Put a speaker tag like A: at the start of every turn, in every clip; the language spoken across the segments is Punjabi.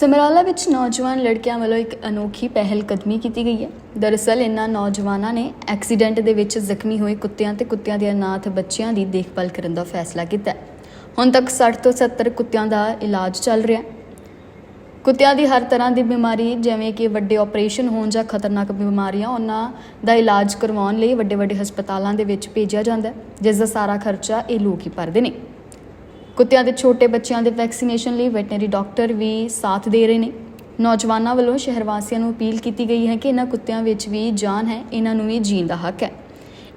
A: ਸਮਰਾਲਾ ਵਿੱਚ ਨੌਜਵਾਨ ਲੜਕਿਆਂ ਵੱਲੋਂ ਇੱਕ ਅਨੋਖੀ ਪਹਿਲ ਕਦਮੀ ਕੀਤੀ ਗਈ ਹੈ। ਦਰਅਸਲ, ਇਨ੍ਹਾਂ ਨੌਜਵਾਨਾਂ ਨੇ ਐਕਸੀਡੈਂਟ ਦੇ ਵਿੱਚ ਜ਼ਖਮੀ ਹੋਏ ਕੁੱਤਿਆਂ ਤੇ ਕੁੱਤਿਆਂ ਦੇ ਅਨਾਥ ਬੱਚਿਆਂ ਦੀ ਦੇਖਭਾਲ ਕਰਨ ਦਾ ਫੈਸਲਾ ਕੀਤਾ ਹੈ। ਹੁਣ ਤੱਕ 60 ਤੋਂ 70 ਕੁੱਤਿਆਂ ਦਾ ਇਲਾਜ ਚੱਲ ਰਿਹਾ ਹੈ। ਕੁੱਤਿਆਂ ਦੀ ਹਰ ਤਰ੍ਹਾਂ ਦੀ ਬਿਮਾਰੀ, ਜਿਵੇਂ ਕਿ ਵੱਡੇ ਆਪਰੇਸ਼ਨ ਹੋਣ ਜਾਂ ਖਤਰਨਾਕ ਬਿਮਾਰੀਆਂ ਉਹਨਾਂ ਦਾ ਇਲਾਜ ਕਰਵਾਉਣ ਲਈ ਵੱਡੇ ਵੱਡੇ ਹਸਪਤਾਲਾਂ ਦੇ ਵਿੱਚ ਭੇਜਿਆ ਜਾਂਦਾ ਹੈ, ਜਿਸ ਦਾ ਸਾਰਾ ਖਰਚਾ ਇਹ ਲੋਕ ਹੀ ਭਰਦੇ ਨੇ। ਕੁੱਤਿਆਂ ਦੇ ਛੋਟੇ ਬੱਚਿਆਂ ਦੇ ਵੈਕਸੀਨੇਸ਼ਨ ਲਈ ਵੈਟਰਨਰੀ ਡਾਕਟਰ ਵੀ ਸਾਥ ਦੇ ਰਹੇ ਨੇ। ਨੌਜਵਾਨਾਂ ਵੱਲੋਂ ਸ਼ਹਿਰ ਵਾਸੀਆਂ ਨੂੰ ਅਪੀਲ ਕੀਤੀ ਗਈ ਹੈ ਕਿ ਇਹਨਾਂ ਕੁੱਤਿਆਂ ਵਿੱਚ ਵੀ ਜਾਨ ਹੈ, ਇਹਨਾਂ ਨੂੰ ਵੀ ਜੀਣ ਦਾ ਹੱਕ ਹੈ।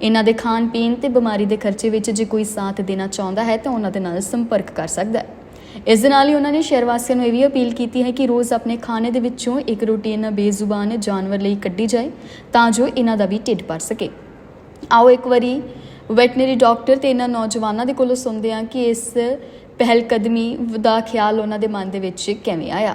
A: ਇਹਨਾਂ ਦੇ ਖਾਣ ਪੀਣ ਤੇ ਬਿਮਾਰੀ ਦੇ ਖਰਚੇ ਵਿੱਚ ਜੇ ਕੋਈ ਸਾਥ ਦੇਣਾ ਚਾਹੁੰਦਾ ਹੈ ਤਾਂ ਉਹਨਾਂ ਦੇ ਨਾਲ ਸੰਪਰਕ ਕਰ ਸਕਦਾ ਹੈ। ਇਸ ਦੇ ਨਾਲ ਹੀ ਉਹਨਾਂ ਨੇ ਸ਼ਹਿਰ ਵਾਸੀਆਂ ਨੂੰ ਇਹ ਵੀ ਅਪੀਲ ਕੀਤੀ ਹੈ ਕਿ ਰੋਜ਼ ਆਪਣੇ ਖਾਣੇ ਦੇ ਵਿੱਚੋਂ ਇੱਕ ਰੋਟੀ ਇਹਨਾਂ ਬੇਜ਼ੁਬਾਨ ਜਾਨਵਰ ਲਈ ਕੱਢੀ ਜਾਏ ਤਾਂ ਜੋ ਇਹਨਾਂ ਦਾ ਵੀ ਢਿੱਡ ਭਰ ਸਕੇ। ਆਓ ਇੱਕ ਵਾਰੀ ਵੈਟਨਰੀ ਡਾਕਟਰ ਤੇ ਇਹਨਾਂ ਨੌਜਵਾਨਾਂ ਦੇ ਕੋਲੋਂ ਸੁਣਦੇ ਹਾਂ ਕਿ ਇਸ ਪਹਿਲ ਕਦਮੀ ਦਾ ਖਿਆਲ ਉਹਨਾਂ ਦੇ ਮਨ ਦੇ ਵਿੱਚ ਕਿਵੇਂ ਆਇਆ?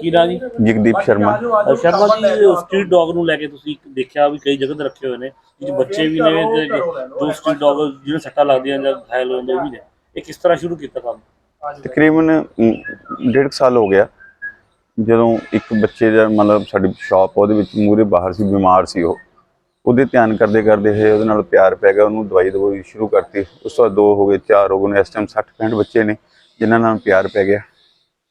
B: ਕੀ ਨਾਂ ਜੀ?
C: ਜਗਦੀਪ ਸ਼ਰਮਾ।
B: ਅਹ ਸ਼ਰਮਾ ਜੀ ਸਟਰੀਟ ਡੌਗ ਨੂੰ ਲੈ ਕੇ ਤੁਸੀਂ ਦੇਖਿਆ ਵੀ ਕਈ ਜਗ੍ਹਾ ਤੇ ਰੱਖੇ ਹੋਏ ਨੇ। ਜਿਹਦੇ ਬੱਚੇ ਵੀ ਨੇ ਤੇ ਜੋ ਸਟਰੀਟ ਡੌਗ ਜਿਹਨੂੰ ਸੱਟਾਂ ਲੱਗਦੀਆਂ ਜਾਂ ਘਾਇਲ ਹੋ ਜਾਂਦੇ ਉਹ ਵੀ ਨੇ। ਇਹ ਕਿਸ ਤਰ੍ਹਾਂ ਸ਼ੁਰੂ ਕੀਤਾ ਕੰਮ?
C: ਤਕਰੀਬਨ ਅਮ, ਡੇਢ ਕੁ ਸਾਲ ਹੋ ਗਿਆ। ਜਦੋਂ ਇੱਕ ਬੱਚੇ ਦਾ ਮਤਲਬ ਸਾਡੀ ਸ਼ਾਪ ਉਹਦੇ ਵਿੱਚ ਮੂਰੇ ਬਾਹਰ ਸੀ ਬਿਮਾਰ ਸੀ ਉਹ। ਉਹਦੇ ਧਿਆਨ ਕਰਦੇ ਕਰਦੇ ਹੈ ਉਹਦੇ ਨਾਲ ਪਿਆਰ ਪੈ ਗਿਆ ਉਹਨੂੰ ਦਵਾਈ ਦਵਾਈ ਸ਼ੁਰੂ ਕਰਤੀ। ਉਸ ਤੋਂ ਬਾਅਦ ਦੋ ਹੋ ਗਏ ਚਾਰ ਹੋ ਗਏ ਇਸ ਟਾਈਮ 60 65 ਬੱਚੇ ਨੇ ਜਿਨ੍ਹਾਂ ਨਾਲ ਪਿਆਰ ਪੈ ਗਿਆ।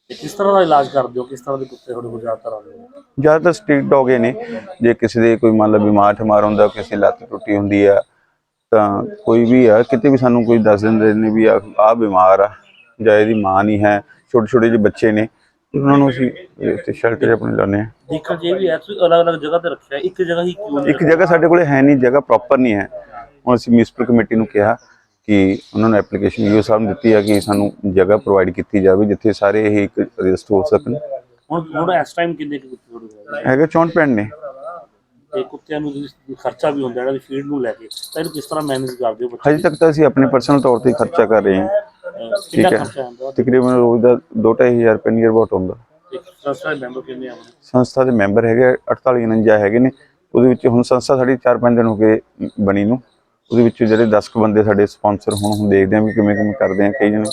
B: ਤੇ ਕਿਸ ਤਰ੍ਹਾਂ ਦਾ ਇਲਾਜ ਕਰਦੇ ਹੋ? ਕਿਸ ਤਰ੍ਹਾਂ ਦੇ ਕੁੱਤੇ ਤੁਹਾਡੇ ਕੋਲ ਜ਼ਿਆਦਾਤਰ ਆਉਂਦੇ ਨੇ?
C: ਜ਼ਿਆਦਾਤਰ ਸਟਰੀਟ ਡੌਗ ਨੇ। ਜੇ ਕਿਸੇ ਦੇ ਕੋਈ ਮੰਨ ਲਾ ਬਿਮਾਰ ਠਮਾਰ ਹੁੰਦਾ ਕਿਸੇ ਲੱਤ ਟੁੱਟੀ ਹੁੰਦੀ ਆ ਤਾਂ ਕੋਈ ਵੀ ਆ ਕਿਤੇ ਵੀ ਸਾਨੂੰ ਕੋਈ ਦੱਸ ਦਿੰਦੇ ਨੇ ਵੀ ਆ ਬਿਮਾਰ ਆ ਜਾਂ ਇਹਦੀ ਮਾਂ ਨਹੀਂ ਹੈ ਛੋਟੇ ਛੋਟੇ ਜਿਹੇ ਬੱਚੇ ਨੇ ਉਹਨਾਂ ਨੂੰ ਅਸੀਂ ਇੱਥੇ ਸ਼ੈਲਟਰ ਆਪਣੇ ਲਾਉਂਦੇ ਹਾਂ।
B: ਦੇਖਣ ਚ ਇਹ ਵੀ ਹੈ ਤੁਸੀਂ ਅਲੱਗ-ਅਲੱਗ ਜਗ੍ਹਾ ਤੇ ਰੱਖਿਆ ਇੱਕ ਜਗ੍ਹਾ ਹੀ ਕਿਉਂ
C: ਇੱਕ ਜਗ੍ਹਾ ਸਾਡੇ ਕੋਲੇ ਹੈ ਨਹੀਂ ਜਗ੍ਹਾ ਪ੍ਰੋਪਰ ਨਹੀਂ ਹੈ। ਹੁਣ ਅਸੀਂ ਮਿਊਨਿਸਪਲ ਕਮੇਟੀ ਨੂੰ ਕਿਹਾ ਕਿ ਉਹਨਾਂ ਨੇ ਐਪਲੀਕੇਸ਼ਨ ਯੂ ਸਾਹਿਬ ਨੂੰ ਦਿੱਤੀ ਹੈ ਕਿ ਸਾਨੂੰ ਜਗ੍ਹਾ ਪ੍ਰੋਵਾਈਡ ਕੀਤੀ ਜਾਵੇ ਜਿੱਥੇ ਸਾਰੇ ਇਹ ਇੱਕ ਰਜਿਸਟਰ ਹੋ ਸਕਣ।
B: ਹੁਣ ਹੁਣ ਇਸ ਟਾਈਮ ਕਿੰਨੇ ਕੁ ਕੁੱਤੇ ਕੋਲ ਹੈਗੇ?
C: ਹੈਗੇ 64 ਪਿੰਡ ਨੇ।
B: ਤੇ ਕੁੱਤਿਆਂ ਨੂੰ ਤੁਸੀਂ ਖਰਚਾ ਵੀ ਹੁੰਦਾ ਜਿਹੜਾ ਫੀਡ ਨੂੰ ਲੈ ਕੇ ਤਾਂ ਇਹਨੂੰ ਕਿਸ ਤਰ੍ਹਾਂ ਮੈਨੇਜ ਕਰਦੇ ਹੋ ਬੱਚੇ?
C: ਹਜੇ ਤੱਕ ਤਾਂ ਅਸੀਂ ਆਪਣੇ ਪਰਸਨਲ ਤੌਰ ਤੇ ਹੀ ਖਰਚਾ ਕਰ ਰਹੇ ਹਾਂ। ਠੀਕ ਹੈ। ਤਕਰੀਬਨ ਰੋਜ਼ ਦਾ 2-2500 ਰੁਪਏ ਨੀਅਰ ਅਬਾਊਟ ਹੁੰਦਾ।
B: ਸੰਸਥਾ ਦੇ ਮੈਂਬਰ ਕਿੰਨੇ ਆਉਂਦੇ
C: ਸੰਸਥਾ ਦੇ ਮੈਂਬਰ ਹੈਗੇ 48 49 ਹੈਗੇ ਨੇ। ਉਹਦੇ ਵਿੱਚ ਹੁਣ ਸੰਸਥਾ ਸਾਡੀ 4-5 ਦਿਨ ਹੋ ਗਏ ਬਣੀ ਨੂੰ। ਉਹਦੇ ਵਿੱਚ ਜਿਹੜੇ 10 ਕੁ ਬੰਦੇ ਸਾਡੇ ਸਪਾਂਸਰ ਹੁਣ ਹੁਣ ਦੇਖਦੇ ਆ ਵੀ ਕਿਵੇਂ ਕਿਵੇਂ ਕਰਦੇ ਆ ਕਈ ਜਣੇ।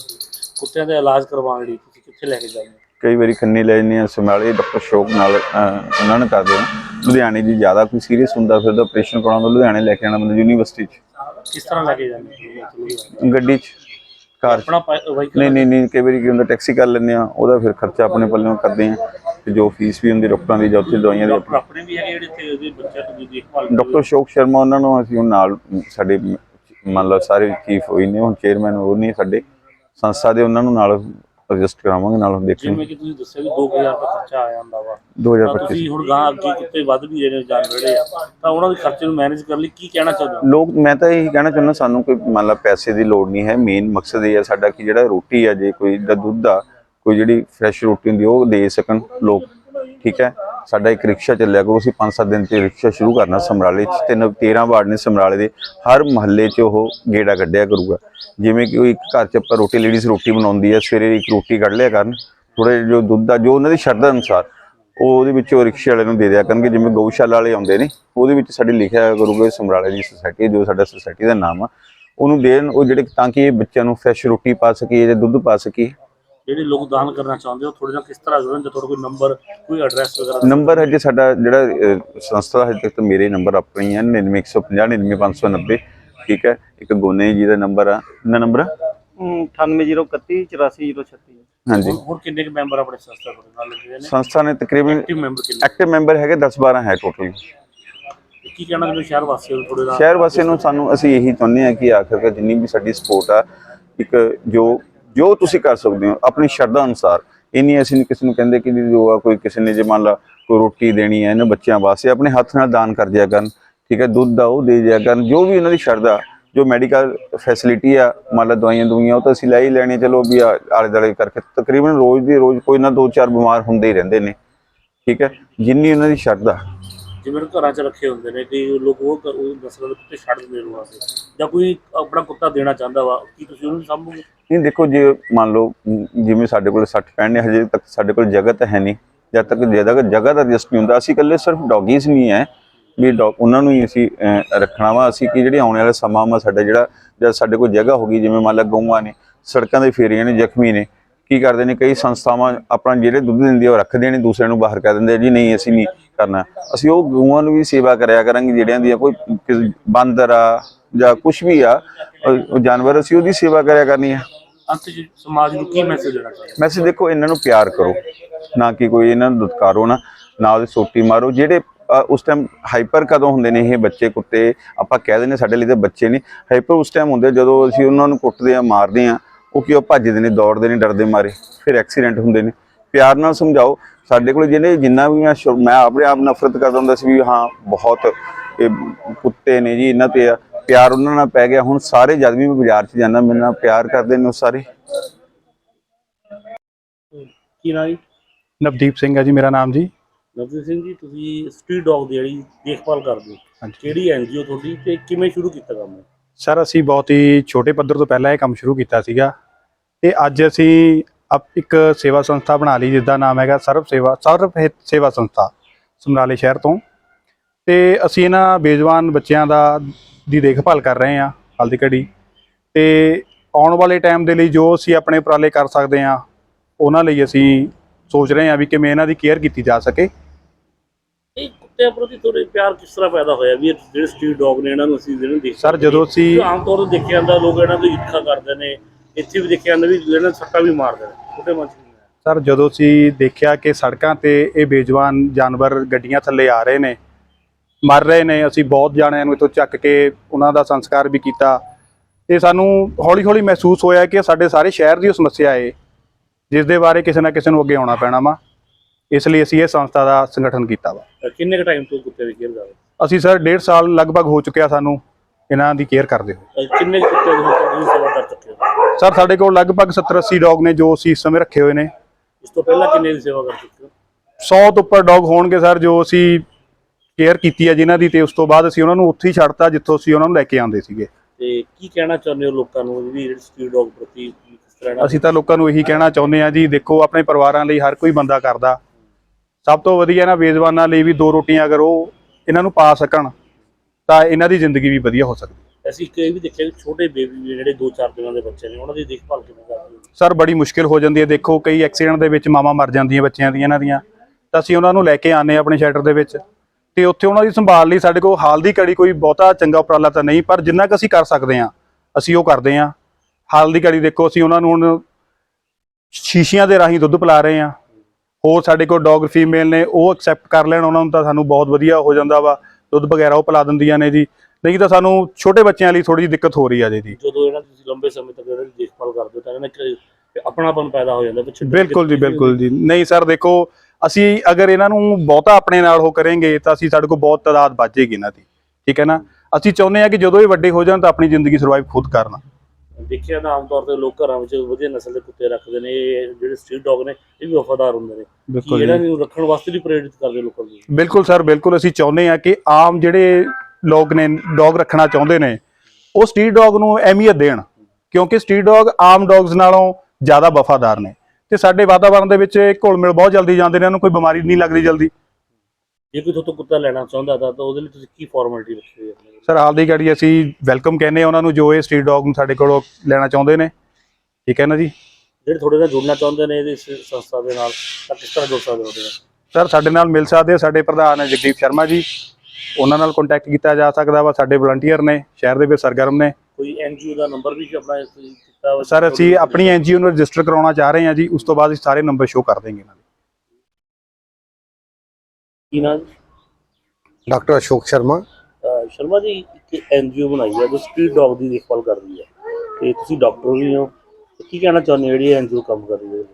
B: ਕੁੱਤਿਆਂ ਦਾ ਇਲਾਜ ਕਰਵਾਉਣ ਲਈ ਤੁਸੀਂ ਕਿੱਥੇ ਲੈ ਕੇ ਜਾਂਦੇ ਹੋ?
C: ਕਈ ਵਾਰੀ ਖੰਨੇ ਲੈ ਜਾਂਦੇ ਆ ਸਮਰਾਲੇ ਡਾਕਟਰ ਸ਼ੋਕ ਨਾਲ ਉਹਨਾਂ ਨੇ ਕਰਦੇ ਆ ਲੁਧਿਆਣੇ ਜੀ ਜ਼ਿਆਦਾ ਕੋਈ ਸੀਰੀਅਸ ਹੁੰਦਾ ਫਿਰ ਤਾਂ ਆਪਰੇਸ਼ਨ ਕਰਾਉਣਾ ਲੁਧਿਆਣੇ ਲੈ ਕੇ ਆਣਾ ਬੰਦਾ ਯੂਨੀਵਰਸਿਟੀ 'ਚ।
B: ਕਿਸ ਤਰ੍ਹਾਂ ਲੈ ਕੇ ਜਾਂਦੇ
C: ਗੱਡੀ 'ਚ। ਕਾਰ
B: ਆਪਣਾ ਵਾਹੀਕਲ
C: ਨਹੀਂ ਨਹੀਂ ਨਹੀਂ ਕਈ ਵਾਰੀ ਕੀ ਹੁੰਦਾ ਟੈਕਸੀ ਕਰ ਲੈਂਦੇ ਆ ਉਹਦਾ ਫਿਰ ਖਰਚਾ ਆਪਣੇ ਪੱਲਿਓਂ ਕਰਦੇ ਆ ਤੇ ਜੋ ਫੀਸ ਵੀ ਹੁੰਦੀ ਡਾਕਟਰਾਂ ਦੀ ਜਾਂ ਉੱਥੇ ਦਵਾਈਆਂ ਦੀ
B: ਡਾਕਟਰ ਆਪਣੇ ਵੀ ਹੈਗੇ ਜਿਹੜੇ ਇੱਥੇ ਉਹਦੇ ਬੱਚਿਆਂ ਦੀ ਦੇਖਭਾਲ
C: ਡਾਕਟਰ ਸ਼ੋਕ ਸ਼ਰਮਾ ਉਹਨਾਂ ਨੂੰ ਅਸੀਂ ਹੁਣ ਨਾਲ ਸਾਡੇ ਮੰਨ ਲਓ ਸਾਰੇ ਚੀਫ ਹੋਈ ਨੇ ਹੁਣ ਚੇਅਰਮੈਨ ਉਹ ਨਹੀਂ ਸਾਡੇ ਸੰਸਥਾ ਦੇ ਉਹਨਾਂ ਨੂੰ ਨਾਲ ਰਜਿਸਟਰ ਕਰਾਵਾਂਗੇ ਨਾਲ ਦੇਖਾਂਗੇ।
B: ਜਿਵੇਂ ਕਿ ਤੁਸੀਂ ਦੱਸਿਆ ਵੀ 2000 ਰੁਪਏ ਖਰਚਾ ਆ ਜਾਂਦਾ ਵਾ। ਤਾਂ
C: 2025
B: ਤੁਸੀਂ ਹੁਣ ਗਾਂ ਅੱਗੇ ਕੁੱਤੇ ਵੱਧ ਵੀ ਨੇ ਜਾਨਵਰ ਆ ਤਾਂ ਉਹਨਾਂ ਦੇ ਖਰਚੇ ਨੂੰ ਮੈਨੇਜ ਕਰਨ ਲਈ ਕੀ ਕਹਿਣਾ ਚਾਹੁੰਦੇ ਹੋ?
C: ਲੋਕ ਮੈਂ ਤਾਂ ਇਹੀ ਕਹਿਣਾ ਚਾਹੁੰਦਾ ਸਾਨੂੰ ਕੋਈ ਮੰਨ ਲਾ ਪੈਸੇ ਦੀ ਲੋੜ ਨਹੀਂ ਹੈ। ਮੇਨ ਮਕਸਦ ਇਹ ਹੈ ਸਾਡਾ ਕਿ ਜਿਹੜਾ ਰੋਟੀ ਆ ਜੇ ਕੋਈ ਦਾ ਦੁੱਧ ਆ ਕੋਈ ਜਿਹੜੀ ਫਰੈਸ਼ ਰੋਟੀ ਹੁੰਦੀ ਉਹ ਦੇ ਸਕਣ ਲੋਕ ਠੀਕ ਹੈ? ਸਾਡਾ ਇੱਕ ਰਿਕਸ਼ਾ ਚੱਲਿਆ ਕਰੂ, ਅਸੀਂ 5-7 ਦਿਨ ਤੇ ਰਿਕਸ਼ਾ ਸ਼ੁਰੂ ਕਰਨਾ ਸਮਰਾਲੇ ਚ, ਤਿੰਨ 13 ਵਾਰਡ ਨੇ ਸਮਰਾਲੇ ਦੇ, ਹਰ ਮਹੱਲੇ 'ਚ ਉਹ ਗੇੜਾ ਕੱਢਿਆ ਕਰੂਗਾ। ਜਿਵੇਂ ਕਿ ਉਹ ਇੱਕ ਘਰ 'ਚ ਆਪਾਂ ਰੋਟੀ ਲੇਡੀਜ਼ ਰੋਟੀ ਬਣਾਉਂਦੀ ਹੈ ਸਵੇਰੇ ਇੱਕ ਰੋਟੀ ਕੱਢ ਲਿਆ ਕਰਨ ਥੋੜੇ ਜੋ ਦੁੱਧ ਆ, ਜੋ ਉਹਨਾਂ ਦੀ ਸ਼ਰਧਾ ਅਨੁਸਾਰ, ਉਹ ਉਹਦੇ ਵਿੱਚ ਉਹ ਰਿਕਸ਼ੇ ਵਾਲੇ ਨੂੰ ਦੇ ਦਿਆ ਕਰਨਗੇ, ਜਿਵੇਂ ਗਊਸ਼ਾਲਾ ਵਾਲੇ ਆਉਂਦੇ ਨੇ, ਉਹਦੇ ਵਿੱਚ ਸਾਡੇ ਲਿਖਿਆ ਹੋਇਆ ਕਰੂਗਾ ਸਮਰਾਲੇ ਦੀ ਸੁਸਾਇਟੀ ਜੋ ਸਾਡਾ ਸੁਸਾਇਟੀ ਦਾ ਨਾਮ ਆ, ਉਹਨੂੰ ਦੇਣ, ਉਹ ਜਿਹੜੇ ਤਾਂ ਕਿ ਇਹ ਬੱਚਿਆਂ ਨੂੰ ਫਰੈਸ਼ ਰੋਟੀ ਪਾ ਸਕੀਏ ਜਾਂ ਦੁੱਧ ਪਾ ਸਕੀਏ।
B: ਜਿਹੜੇ ਲੋਕ ਦਾਨ ਕਰਨਾ ਚਾਹੁੰਦੇ ਹੋ ਥੋੜੇ ਜਿਹਾ ਕਿਸ ਤਰ੍ਹਾਂ ਜੁੜਨ ਜੇ ਤੁਹਾਡਾ ਕੋਈ ਨੰਬਰ ਕੋਈ ਐਡਰੈਸ ਵਗੈਰਾ
C: ਨੰਬਰ ਹਜੇ ਸਾਡਾ ਜਿਹੜਾ ਅਹ, ਸੰਸਥਾ ਦਾ ਹਜੇ ਤੱਕ ਤਾਂ ਮੇਰੇ ਨੰਬਰ ਆਪਣੇ ਹੀ ਆ 99150 99590 ਠੀਕ ਹੈ? ਇੱਕ ਗੋਨੇ ਜੀ ਦਾ ਨੰਬਰ ਆ। ਕਿੰਨਾ ਨੰਬਰ ਆ?
D: 9801 84036
C: ਹਾਂਜੀ।
B: ਹੁਣ ਕਿੰਨੇ ਕੁ ਮੈਂਬਰ ਆਪਣੇ ਸੰਸਥਾ ਤੁਹਾਡੇ ਨਾਲ ਲੱਗੇ ਹੋਏ ਨੇ?
C: ਸੰਸਥਾ ਨੇ ਤਕਰੀਬਨ
B: ਐਕਟਿਵ ਮੈਂਬਰ ਕਿੰਨੇ?
C: ਐਕਟਿਵ ਮੈਂਬਰ ਹੈਗੇ 10 12 ਹੈ ਟੋਟਲ
B: ਕੀ ਕਹਿਣਾ ਚਾਹੁੰਦੇ ਹੋ ਸ਼ਹਿਰ ਵਾਸੀਆਂ ਨੂੰ ਥੋੜੇ ਨਾਲ
C: ਸ਼ਹਿਰ ਵਾਸੀਆਂ ਨੂੰ ਸਾਨੂੰ ਅਸੀਂ ਇਹੀ ਚਾਹੁੰਦੇ ਹਾਂ ਕਿ ਆਖਰਕਾਰ ਜਿੰਨੀ ਵੀ ਸਾਡੀ ਸਪੋਰਟ ਆ ਇੱਕ ਜੋ ਜੋ ਤੁਸੀਂ ਕਰ ਸਕਦੇ ਹੋ, ਆਪਣੀ ਸ਼ਰਧਾ ਅਨੁਸਾਰ। ਇਹ ਨਹੀਂ ਅਸੀਂ ਕਿਸੇ ਨੂੰ ਕਹਿੰਦੇ ਕਿ ਜੋ ਆ ਕੋਈ ਕਿਸੇ ਨੇ ਜੇ ਮੰਨ ਲਾ ਕੋਈ ਰੋਟੀ ਦੇਣੀ ਹੈ ਇਹਨਾਂ ਬੱਚਿਆਂ ਵਾਸਤੇ, ਆਪਣੇ ਹੱਥ ਨਾਲ ਦਾਨ ਕਰ ਦਿਆ ਕਰਨ, ਠੀਕ ਹੈ, ਦੁੱਧ ਦਾ ਉਹ ਦੇ ਦਿਆ ਕਰਨ, ਜੋ ਵੀ ਉਹਨਾਂ ਦੀ ਸ਼ਰਧਾ, ਜੋ ਮੈਡੀਕਲ ਫੈਸਿਲਿਟੀ ਆ, ਮੰਨ ਲਾ ਦਵਾਈਆਂ ਦੁਈਆਂ ਉਹ ਤਾਂ ਅਸੀਂ ਲੈ ਹੀ ਲੈਣੇ, ਚਲੋ ਵੀ ਆਲੇ ਦੁਆਲੇ ਕਰਕੇ, ਤਕਰੀਬਨ ਰੋਜ਼ ਦੀ ਰੋਜ਼ ਕੋਈ ਨਾ ਦੋ ਚਾਰ ਬਿਮਾਰ ਹੁੰਦੇ ਹੀ ਰਹਿੰਦੇ ਨੇ, ਠੀਕ ਹੈ, ਜਿੰਨੀ ਉਹਨਾਂ ਦੀ ਸ਼ਰਧਾ।
B: ਜਿਵੇਂ ਘਰਾਂ 'ਚ ਰੱਖੇ ਹੁੰਦੇ ਨੇ ਕਿ ਲੋਕ ਉਹ ਕ- ਉਹ ਨਸਲ ਦੇ ਕੁੱਤੇ ਛੱਡ ਦਿੰਦੇ ਨੇ ਵਾਸਤੇ। ਜਾਂ ਕੋਈ ਆਪਣਾ ਕੁੱਤਾ ਦੇਣਾ ਚਾਹੁੰਦਾ ਵਾ ਕੀ ਤੁਸੀਂ ਉਹਨੂੰ ਸਾਂਭੋਗੇ?
C: ਨਹੀਂ ਦੇਖੋ ਜੇ ਮੰਨ ਲਓ ਅਮ, ਜਿਵੇਂ ਸਾਡੇ ਕੋਲ 60 ਪੈਣ ਨੇ ਹਜੇ ਤੱਕ ਸਾਡੇ ਕੋਲ ਜਗ੍ਹਾ ਤਾਂ ਹੈ ਨਹੀਂ। ਜਦ ਤੱਕ ਜਦ ਤੱਕ ਜਗ੍ਹਾ ਦਾ ਰਜਿਸਟ ਨਹੀਂ ਹੁੰਦਾ ਅਸੀਂ ਇਕੱਲੇ ਸਿਰਫ ਡੌਗੀਜ਼ ਨਹੀਂ ਹੈ ਵੀ ਡੌਗ ਉਹਨਾਂ ਨੂੰ ਹੀ ਅਸੀਂ ਅਹ, ਰੱਖਣਾ ਵਾ। ਅਸੀਂ ਕਿ ਜਿਹੜੇ ਆਉਣ ਵਾਲਾ ਸਮਾਂ ਵਾ ਸਾਡਾ ਜਿਹੜਾ ਜਦ ਸਾਡੇ ਕੋਲ ਜਗ੍ਹਾ ਹੋਗੀ ਜਿਵੇਂ ਮੰਨ ਲਾ ਗਊਆਂ ਨੇ ਸੜਕਾਂ ਦੇ ਫੇਰੀਆਂ ਨੇ ਜ਼ਖਮੀ ਨੇ ਕੀ ਕਰਦੇ ਨੇ? ਕਈ ਸੰਸਥਾਵਾਂ ਆਪਣਾ ਜਿਹੜੇ ਦੁੱਧ ਦਿੰਦੀ ਆ ਉਹ ਰੱਖਦੇ ਨੇ ਦੂਸਰਿਆਂ ਨੂੰ ਬਾਹਰ ਕਰ ਦਿੰਦੇ ਆ ਜੀ ਨਹੀਂ ਅਸੀਂ ਨਹੀਂ। ਕਰਨਾ। ਅਸੀਂ ਉਹ ਗਊਆਂ ਨੂੰ ਵੀ ਸੇਵਾ ਕਰਿਆ ਕਰਾਂਗੇ ਜਿਹੜਿਆਂ ਦੀ ਕੋਈ ਕਿਸ- ਬਾਂਦਰ ਆ ਜਾਂ ਕੁਝ ਵੀ ਆ ਉਹ ਜਾਨਵਰ ਅਸੀਂ ਉਹਦੀ ਸੇਵਾ ਕਰਿਆ ਕਰਨੀ ਆ।
B: ਅੰਤ ਸਮਾਜ ਨੂੰ ਕੀ ਮੈਸੇਜ ਦੇਣਾ ਚਾਹੁੰਦੇ
C: ਮੈਸੇਜ ਦੇਖੋ ਇਹਨਾਂ ਨੂੰ ਪਿਆਰ ਕਰੋ। ਨਾ ਕਿ ਕੋਈ ਇਹਨਾਂ ਨੂੰ ਦੁਤਕਾਰੋ ਨਾ ਨਾ ਉਹਦੇ ਸੋਟੀ ਮਾਰੋ। ਜਿਹੜੇ ਉਸ ਟਾਈਮ ਹਾਈਪਰ ਕਦੋਂ ਹੁੰਦੇ ਨੇ ਇਹ ਬੱਚੇ ਕੁੱਤੇ? ਆਪਾਂ ਕਹਿ ਦਿੰਦੇ ਸਾਡੇ ਲਈ ਤਾਂ ਬੱਚੇ ਨਹੀਂ ਹਾਈਪਰ ਉਸ ਟਾਈਮ ਹੁੰਦੇ ਜਦੋਂ ਅਸੀਂ ਉਹਨਾਂ ਨੂੰ ਕੁੱਟਦੇ ਆ ਮਾਰਦੇ ਆ ਉਹ ਕਿਉਂ ਭੱਜਦੇ ਨੇ ਦੌੜਦੇ ਨੇ ਡਰਦੇ ਮਾਰੇ ਫਿਰ ਐਕਸੀਡੈਂਟ ਹੁੰਦੇ ਨੇ। ਪਿਆਰ ਨਾਲ ਸਮਝਾਓ। ਸਾਡੇ ਕੋਲ ਜਿਹਨੇ ਜਿੰਨਾ ਵੀ ਮੈਂ ਆਪਣੇ ਆਪ ਨਫ਼ਰਤ ਕਰਦਾ ਹੁੰਦਾ ਸੀ ਵੀ ਹਾਂ ਬਹੁਤ ਇਹ ਕੁੱਤੇ ਨੇ ਜੀ ਇਹਨਾਂ ਤੇ ਆ। ਪਿਆਰ ਉਹਨਾਂ ਨਾਲ ਪੈ ਗਿਆ। ਹੁਣ ਸਾਰੇ ਜਦ ਵੀ ਮੈਂ ਬਾਜ਼ਾਰ 'ਚ ਜਾਂਦਾ ਮੇਰੇ ਨਾਲ ਪਿਆਰ ਕਰਦੇ ਨੇ ਉਹ ਸਾਰੇ।
B: ਕੀ ਨਾ ਜੀ?
E: ਨਵਦੀਪ ਸਿੰਘ ਹੈ ਜੀ ਮੇਰਾ ਨਾਮ ਜੀ।
B: ਨਵਜੀਤ ਸਿੰਘ ਜੀ ਤੁਸੀਂ ਸਟਰੀਟ ਡੌਗ ਦੀ ਜਿਹੜੀ ਦੇਖਭਾਲ ਕਰਦੇ ਹੋ।
E: ਹਾਂਜੀ।
B: ਕਿਹੜੀ ਐਨਜੀਓ ਤੁਹਾਡੀ ਤੇ ਕਿਵੇਂ ਸ਼ੁਰੂ ਕੀਤਾ ਕੰਮ
E: ਸਰ ਅਸੀਂ ਬਹੁਤ ਹੀ ਛੋਟੇ ਪੱਧਰ ਤੋਂ ਪਹਿਲਾਂ ਇਹ ਕੰਮ ਸ਼ੁਰੂ ਕੀਤਾ ਸੀਗਾ। ਤੇ ਅੱਜ ਅਸੀਂ ਅਪ- ਇੱਕ ਸੇਵਾ ਸੰਸਥਾ ਬਣਾ ਲਈ ਜਿਸ ਦਾ ਨਾਮ ਹੈਗਾ ਸਰਵ ਸੇਵਾ ਸਰਵ ਹਿਤ ਸੇਵਾ ਸੰਸਥਾ ਸਮਰਾਲੇ ਸ਼ਹਿਰ ਤੋਂ। ਤੇ ਅਸੀਂ ਇਹਨਾਂ ਬੇਜਵਾਨ ਬੱਚਿਆਂ ਦਾ ਦੀ ਦੇਖਭਾਲ ਕਰ ਰਹੇ ਹਾਂ ਹਾਲ ਦੀ ਘੜੀ। ਤੇ ਆਉਣ ਵਾਲੇ ਟਾਈਮ ਦੇ ਲਈ ਜੋ ਅਸੀਂ ਆਪਣੇ ਉਪਰਾਲੇ ਕਰ ਸਕਦੇ ਹਾਂ ਉਹਨਾਂ ਲਈ ਅਸੀਂ ਸੋਚ ਰਹੇ ਹਾਂ ਵੀ ਕਿਵੇਂ ਇਹਨਾਂ ਦੀ ਕੇਅਰ ਕੀਤੀ ਜਾ ਸਕੇ।
B: ਇਹ ਕੁੱਤਿਆਂ ਪ੍ਰਤੀ ਤੁਹਾਡੇ ਪਿਆਰ ਕਿਸ ਤਰ੍ਹਾਂ ਪੈਦਾ ਹੋਇਆ? ਵੀ ਇਹ ਜਿਹੜੇ ਸਟਰੀਟ ਡੌਗ ਨੇ ਇਹਨਾਂ ਨੂੰ ਅਸੀਂ ਜਿਹੜੇ ਦੇਖ
E: ਸਰ ਜਦੋਂ ਅਸੀਂ
B: ਆਮ ਤੌਰ ਤੇ ਦੇਖਿਆ ਜਾਂਦਾ ਲੋਕ ਇਹਨਾਂ ਦੀ ਈਰਖਾ ਕਰਦੇ ਨੇ। ਇੱਥੇ ਵੀ ਦੇਖਿਆ ਜਾਂਦਾ ਵੀ ਸੱਟਾਂ ਵੀ ਮਾਰਦੇ ਉਹਦੇ ਮਨ?
E: ਸਰ ਜਦੋਂ ਅਸੀਂ ਦੇਖਿਆ ਕਿ ਸੜਕਾਂ ਤੇ ਇਹ ਬੇਜਵਾਨ ਜਾਨਵਰ ਗੱਡੀਆਂ ਥੱਲੇ ਆ ਰਹੇ ਨੇ ਮਰ ਰਹੇ ਨੇ ਅਸੀਂ ਬਹੁਤ ਜਾਣਿਆਂ ਨੂੰ ਇੱਥੋਂ ਚੱਕ ਕੇ ਉਹਨਾਂ ਦਾ ਸੰਸਕਾਰ ਵੀ ਕੀਤਾ। ਤੇ ਸਾਨੂੰ ਹੌਲੀ-ਹੌਲੀ ਮਹਿਸੂਸ ਹੋਇਆ ਕਿ ਸਾਡੇ ਸਾਰੇ ਸ਼ਹਿਰ ਦੀ ਉਹ ਸਮੱਸਿਆ ਏ ਜਿਸ ਦੇ ਬਾਰੇ ਕਿਸੇ ਨਾ ਕਿਸੇ ਨੂੰ ਅੱਗੇ ਆਉਣਾ ਪੈਣਾ ਵਾ। ਇਸ ਲਈ ਅਸੀਂ ਇਹ ਸੰਸਥਾ ਦਾ ਸੰਗਠਨ ਕੀਤਾ ਵਾ।
B: ਕਿੰਨੇ ਕ ਟਾਈਮ ਤੋਂ ਕੁੱਤੇ ਦੀ ਕੇਅਰ ਕਰ
E: ਅਸੀਂ ਸਰ 1.5 ਸਾਲ ਲਗਭਗ ਹੋ ਚੁੱਕਿਆ ਸਾਨੂੰ। ਇਹਨਾਂ ਦੀ ਕੇਅਰ ਕਰਦੇ
B: ਅਹ ਕਿੰਨੇ ਕੁੱਤੇ ਦੀ ਹੁਣ ਤੱਕ ਤੁਸੀਂ ਸੇਵਾ ਕਰ ਚੁੱਕੇ ਹੋ?
E: ਸਰ ਸਾਡੇ ਕੋਲ ਲਗਭਗ 70-80 ਡੌਗ ਨੇ ਜੋ ਅਸੀਂ ਇਸ ਸਮੇਂ ਰੱਖੇ ਹੋਏ ਨੇ।
B: ਇਸ ਤੋਂ ਪਹਿਲਾਂ ਕਿੰਨੇ ਦੀ ਸੇਵਾ ਕਰ ਚੁੱਕੇ ਹੋ?
E: 100 ਤੋਂ ਉੱਪਰ ਡੌਗ ਹੋਣਗੇ ਸਰ ਜੋ ਅਸੀਂ ਕੇਅਰ ਕੀਤੀ ਹੈ ਜਿਨ੍ਹਾਂ ਦੀ ਤੇ ਉਸ ਤੋਂ ਬਾਅਦ ਅਸੀਂ ਉਹਨਾਂ ਨੂੰ ਉੱਥੇ ਹੀ ਛੱਡਤਾ ਜਿੱਥੋਂ ਅਸੀਂ ਉਹਨਾਂ ਨੂੰ ਲੈ ਕੇ ਆਉਂਦੇ ਸੀਗੇ।
B: ਤੇ ਕੀ ਕਹਿਣਾ ਚਾਹੁੰਦੇ ਹੋ ਲੋਕਾਂ ਨੂੰ ਵੀ ਜਿਹੜੇ ਸਟਰੀਟ ਡੌਗ ਪ੍ਰਤੀ ਕਿਸ ਤਰ੍ਹਾਂ ਨਾਲ
E: ਅਸੀਂ ਤਾਂ ਲੋਕਾਂ ਨੂੰ ਇਹੀ ਕਹਿਣਾ ਚਾਹੁੰਦੇ ਹਾਂ ਜੀ ਦੇਖੋ ਆਪਣੇ ਪਰਿਵਾਰਾਂ ਲਈ ਹਰ ਕੋਈ ਬੰਦਾ ਕਰਦਾ। ਸਭ ਤੋਂ ਵਧੀਆ ਨਾ ਬੇਜ਼ਬਾਨਾਂ ਲਈ ਵੀ ਦੋ ਰੋਟੀਆਂ ਅਗਰ ਉਹ ਇਹਨਾਂ ਨੂੰ ਪਾ ਸਕਣ। ਤਾਂ ਇਹਨਾਂ ਦੀ ਜ਼ਿੰਦਗੀ ਵੀ ਵਧੀਆ ਹੋ ਸਕਦੀ
B: ਅਸੀਂ ਇਹ ਵੀ ਦੇਖਿਆ ਛੋਟੇ ਬੇਬੀ ਜਿਹੜੇ 2-4 ਦਿਨਾਂ ਦੇ ਬੱਚੇ ਨੇ ਉਹਨਾਂ ਦੀ ਦੇਖਭਾਲ ਕਿਵੇਂ ਕਰਦੇ ਹੋ
E: ਸਰ ਬੜੀ ਮੁਸ਼ਕਿਲ ਹੋ ਜਾਂਦੀ ਹੈ। ਦੇਖੋ ਕਈ ਐਕਸੀਡੈਂਟ ਦੇ ਵਿੱਚ ਮਾਵਾਂ ਮਰ ਜਾਂਦੀਆਂ ਬੱਚਿਆਂ ਦੀਆਂ ਇਹਨਾਂ ਦੀਆਂ। ਤਾਂ ਅਸੀਂ ਉਹਨਾਂ ਨੂੰ ਲੈ ਕੇ ਆਨੇ ਆਪਣੇ ਸ਼ੈਲਟਰ ਦੇ ਵਿੱਚ। ਤੇ ਉੱਥੇ ਉਹਨਾਂ ਦੀ ਸੰਭਾਲ ਲਈ ਸਾਡੇ ਕੋਲ ਹਾਲ ਦੀ ਘੜੀ ਕੋਈ ਬਹੁਤਾ ਚੰਗਾ ਉਪਰਾਲਾ ਤਾਂ ਨਹੀਂ ਪਰ ਜਿੰਨਾ ਕੁ ਅਸੀਂ ਕਰ ਸਕਦੇ ਹਾਂ ਅਸੀਂ ਉਹ ਕਰਦੇ ਹਾਂ। ਹਾਲ ਦੀ ਘੜੀ ਦੇਖੋ ਅਸੀਂ ਉਹਨਾਂ ਨੂੰ ਹੁਣ ਸ਼ੀਸ਼ੀਆਂ ਦੇ ਰਾਹੀਂ ਦੁੱਧ ਪਿਲਾ ਰਹੇ ਹਾਂ। ਹੋਰ ਸਾਡੇ ਕੋਲ ਡੌਗ ਫੀਮੇਲ ਨੇ ਉਹ ਐਕਸੈਪਟ ਕਰ ਲੈਣ ਉਹਨਾਂ ਨੂੰ ਤਾਂ ਸਾਨੂੰ ਬਹੁਤ ਵਧੀਆ ਹੋ ਜਾਂਦਾ ਵਾ। ਦੁੱਧ ਵਗੈਰਾ ਉਹ ਪਿਲਾ ਦਿੰਦੀਆਂ ਨੇ ਜੀ। ਨਹੀਂ ਤਾਂ ਸਾਨੂੰ ਛੋਟੇ ਬੱਚਿਆਂ ਲਈ ਥੋੜੀ ਜਿਹੀ ਦਿੱਕਤ ਹੋ ਰਹੀ ਆ ਜੀ ਦੀ
B: ਜਦੋਂ ਇਹਨਾਂ ਤੁਸੀਂ ਲੰਬੇ ਸਮੇਂ ਤੱਕ ਇਹਨਾਂ ਦੀ ਦੇਖਭਾਲ ਕਰਦੇ ਹੋ ਤਾਂ ਇਹਨਾਂ ਇੱਕ ਆਪਣਾਪਨ ਪੈਦਾ ਹੋ ਜਾਂਦਾ ਪਿੱਛੇ।
E: ਬਿਲਕੁਲ ਜੀ ਬਿਲਕੁਲ ਜੀ। ਨਹੀਂ ਸਰ ਦੇਖੋ ਅਸੀਂ ਅਗਰ ਇਹਨਾਂ ਨੂੰ ਬਹੁਤਾ ਆਪਣੇ ਨਾਲ ਉਹ ਕਰਾਂਗੇ ਤਾਂ ਅਸੀਂ ਸਾਡੇ ਕੋਲ ਬਹੁਤ ਤਾਦਾਦ ਬਚੇਗੀ ਇਹਨਾਂ ਦੀ। ਠੀਕ ਹੈ ਨਾ? ਅਸੀਂ ਚਾਹੁੰਦੇ ਹਾਂ ਕਿ ਜਦੋਂ ਇਹ ਵੱਡੇ ਹੋ ਜਾਣ ਤਾਂ ਆਪਣੀ ਜ਼ਿੰਦਗੀ ਸਰਵਾਈਵ ਖੁਦ ਕਰਨ।
B: ਦੇਖਿਆ ਨਾ ਆਮ ਤੌਰ ਤੇ ਲੋਕ ਘਰਾਂ ਵਿੱਚ ਵਧੀਆ ਨਸਲ ਦੇ ਕੁੱਤੇ ਰੱਖਦੇ ਨੇ ਇਹ ਜਿਹੜੇ ਸਟਰੀਟ ਡੌਗ ਨੇ ਇਹ ਵੀ ਵਫਾਦਾਰ ਹੁੰਦੇ ਨੇ।
E: ਬਿਲਕੁਲ
B: ਇਹਨਾਂ
E: ਜੀ।
B: ਨੂੰ ਰੱਖਣ ਵਾਸਤੇ ਵੀ ਪ੍ਰੇਰਿਤ ਕਰਦੇ ਲੋਕਾਂ ਨੂੰ।
E: ਬਿਲਕੁਲ ਸਰ ਬਿਲਕੁਲ ਅਸੀਂ ਚਾਹੁੰਦੇ ਹਾਂ ਕਿ ਆਮ ਜਿਹੜੇ ਲੋਕ ਨੇ ਡੌਗ ਰੱਖਣਾ ਚਾਹੁੰਦੇ ਨੇ ਉਹ ਸਟਰੀਟ ਡੌਗ ਨੂੰ ਅਹਿਮੀਅਤ ਦੇਣ ਕਿਉਂਕਿ ਸਟਰੀਟ ਡੌਗ ਆਮ ਡੌਗਸ ਨਾਲੋਂ ਜ਼ਿਆਦਾ ਵਫਾਦਾਰ ਨੇ। ਤੇ ਸਾਡੇ ਵਾਤਾਵਰਣ ਦੇ ਵਿੱਚ ਇਹ ਘੁਲ ਮਿਲ ਬਹੁਤ ਜਲਦੀ ਜਾਂਦੇ ਨੇ ਇਹਨਾਂ ਨੂੰ ਕੋਈ ਬਿਮਾਰੀ ਨਹੀਂ ਲੱਗਦੀ ਜਲਦੀ।
B: ਜੇ ਕੋਈ ਤੁਹਾਡੇ ਤੋਂ ਕੁੱਤਾ ਲੈਣਾ ਚਾਹੁੰਦਾ ਤਾਂ ਤਾਂ ਉਹਦੇ ਲਈ ਤੁਸੀਂ ਕੀ ਫਾਰਮੈਲਿਟੀ ਰੱਖੀ ਹੈ?
E: ਸਰ ਹਾਲ ਦੀ ਘੜੀ ਅਸੀਂ ਵੈਲਕਮ ਕਹਿੰਦੇ ਹਾਂ ਉਹਨਾਂ ਨੂੰ ਜੋ ਇਹ ਸਟਰੀਟ ਡੌਗ ਨੂੰ ਸਾਡੇ ਕੋਲੋਂ ਲੈਣਾ ਚਾਹੁੰਦੇ ਨੇ। ਠੀਕ ਹੈ ਨਾ ਜੀ?
B: ਜਿਹੜੇ ਤੁਹਾਡੇ ਨਾਲ ਜੁੜਨਾ ਚਾਹੁੰਦੇ ਨੇ ਇਹਦੀ ਸ- ਸੰਸਥਾ ਦੇ ਨਾਲ ਤਾਂ ਕਿਸ ਤਰ੍ਹਾਂ ਜੁੜ ਸਕਦੇ ਹੋ
E: ਸਰ ਸਾਡੇ ਨਾਲ ਮਿਲ ਸਕਦੇ ਆ ਸਾਡੇ ਪ੍ਰਧਾਨ ਹੈ ਜਗਦੀਪ ਸ਼ਰਮਾ ਜੀ। ਉਹਨਾਂ ਨਾਲ ਕੰਟੈਕਟ ਕੀਤਾ ਜਾ ਸਕਦਾ ਵਾ ਸਾਡੇ ਵਲੰਟੀਅਰ ਨੇ ਸ਼ਹਿਰ ਦੇ ਵਿੱਚ ਸਰਗਰਮ ਨੇ।
B: ਕੋਈ ਐਨਜੀਓ ਦਾ ਨੰਬਰ ਵੀ ਆਪਣਾ?
E: ਸਰ ਅਸੀਂ ਆਪਣੀ ਐਨਜੀਓ ਨੂੰ ਰਜਿਸਟਰ ਕਰਾਉਣਾ ਚਾਹ ਰਹੇ ਹਾਂ ਜੀ ਉਸ ਤੋਂ ਬਾਅਦ ਅਸੀਂ ਸਾਰੇ ਨੰਬਰ ਸ਼ੋਅ ਕਰ ਦੇਵਾਂਗੇ
B: ਕੀ ਨਾਮ
F: ਡਾਕਟਰ ਅਸ਼ੋਕ ਸ਼ਰਮਾ।
B: ਅਹ ਸ਼ਰਮਾ ਜੀ ਇੱਕ ਐਨਜੀਓ ਬਣਾਈ ਹੈ ਜੋ ਸਟਰੀਟ ਡੌਗ ਦੀ ਦੇਖਭਾਲ ਕਰਦੀ ਹੈ। ਤੇ ਤੁਸੀਂ ਡਾਕਟਰ ਵੀ ਹੋ। ਤੇ ਕੀ ਕਹਿਣਾ ਚਾਹੁੰਦੇ ਹੋ ਜਿਹੜੀ ਐਨਜੀਓ ਕੰਮ ਕਰ ਰਹੀ ਹੈ?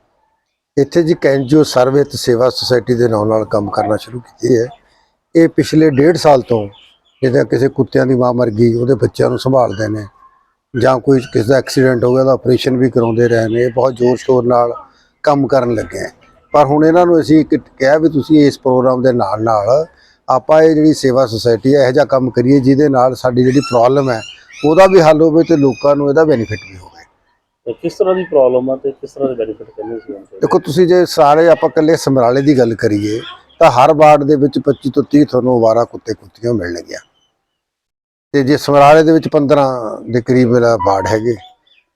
F: ਇੱਥੇ ਜੀ ਕੈਨਜੀਓ ਸਰਵਿਤ ਸੇਵਾ ਸੁਸਾਇਟੀ ਦੇ ਨਾਮ ਨਾਲ ਕੰਮ ਕਰਨਾ ਸ਼ੁਰੂ ਕੀਤੀ ਹੈ। ਇਹ ਪਿਛਲੇ ਡੇਢ ਸਾਲ ਤੋਂ ਜਿੱਦਾਂ ਕਿਸੇ ਕੁੱਤਿਆਂ ਦੀ ਮਾਂ ਮਰ ਗਈ ਉਹਦੇ ਬੱਚਿਆਂ ਨੂੰ ਸੰਭਾਲਦੇ ਨੇ। ਜਾਂ ਕੋਈ ਕਿਸੇ ਦਾ ਐਕਸੀਡੈਂਟ ਹੋ ਗਿਆ ਤਾਂ ਆਪਰੇਸ਼ਨ ਵੀ ਕਰਾਉਂਦੇ ਰਹੇ ਨੇ। ਇਹ ਬਹੁਤ ਜ਼ੋਰ ਸ਼ੋਰ ਨਾਲ ਕੰਮ ਕਰਨ ਲੱਗੇ ਹੈ। ਪਰ ਹੁਣ ਇਹਨਾਂ ਨੂੰ ਅਸੀਂ ਇੱਕ ਕਿਹਾ ਵੀ ਤੁਸੀਂ ਇਸ ਪ੍ਰੋਗਰਾਮ ਦੇ ਨਾਲ ਨਾਲ ਆਪਾਂ ਇਹ ਜਿਹੜੀ ਸੇਵਾ ਸੁਸਾਇਟੀ ਹੈ ਇਹੋ ਜਿਹਾ ਕੰਮ ਕਰੀਏ ਜਿਹਦੇ ਨਾਲ ਸਾਡੀ ਜਿਹੜੀ ਪ੍ਰੋਬਲਮ ਹੈ ਉਹਦਾ ਵੀ ਹੱਲ ਹੋਵੇ ਤੇ ਲੋਕਾਂ ਨੂੰ ਇਹਦਾ ਬੈਨੀਫਿਟ ਵੀ ਹੋਵੇ।
B: ਤੇ ਕਿਸ ਤਰ੍ਹਾਂ ਦੀ ਪ੍ਰੋਬਲਮ ਆ ਤੇ ਕਿਸ ਤਰ੍ਹਾਂ ਦੇ ਬੈਨੀਫਿਟ ਕਹਿੰਦੇ ਸੀ
F: ਦੇਖੋ ਤੁਸੀਂ ਜੇ ਸਾਰੇ ਆਪਾਂ ਇਕੱਲੇ ਸਮਰਾਲੇ ਦੀ ਗੱਲ ਕਰੀਏ ਤਾਂ ਹਰ ਵਾਰਡ ਦੇ ਵਿੱਚ 25 ਤੋਂ 30 ਤੁਹਾਨੂੰ ਅਵਾਰਾ ਕੁੱਤੇ ਕੁੱਤੀਆਂ ਮਿਲਣਗੀਆਂ। ਤੇ ਜੇ ਸਮਰਾਲੇ ਦੇ ਵਿੱਚ 15 ਦੇ ਕਰੀਬ ਵਾਰਡ ਹੈਗੇ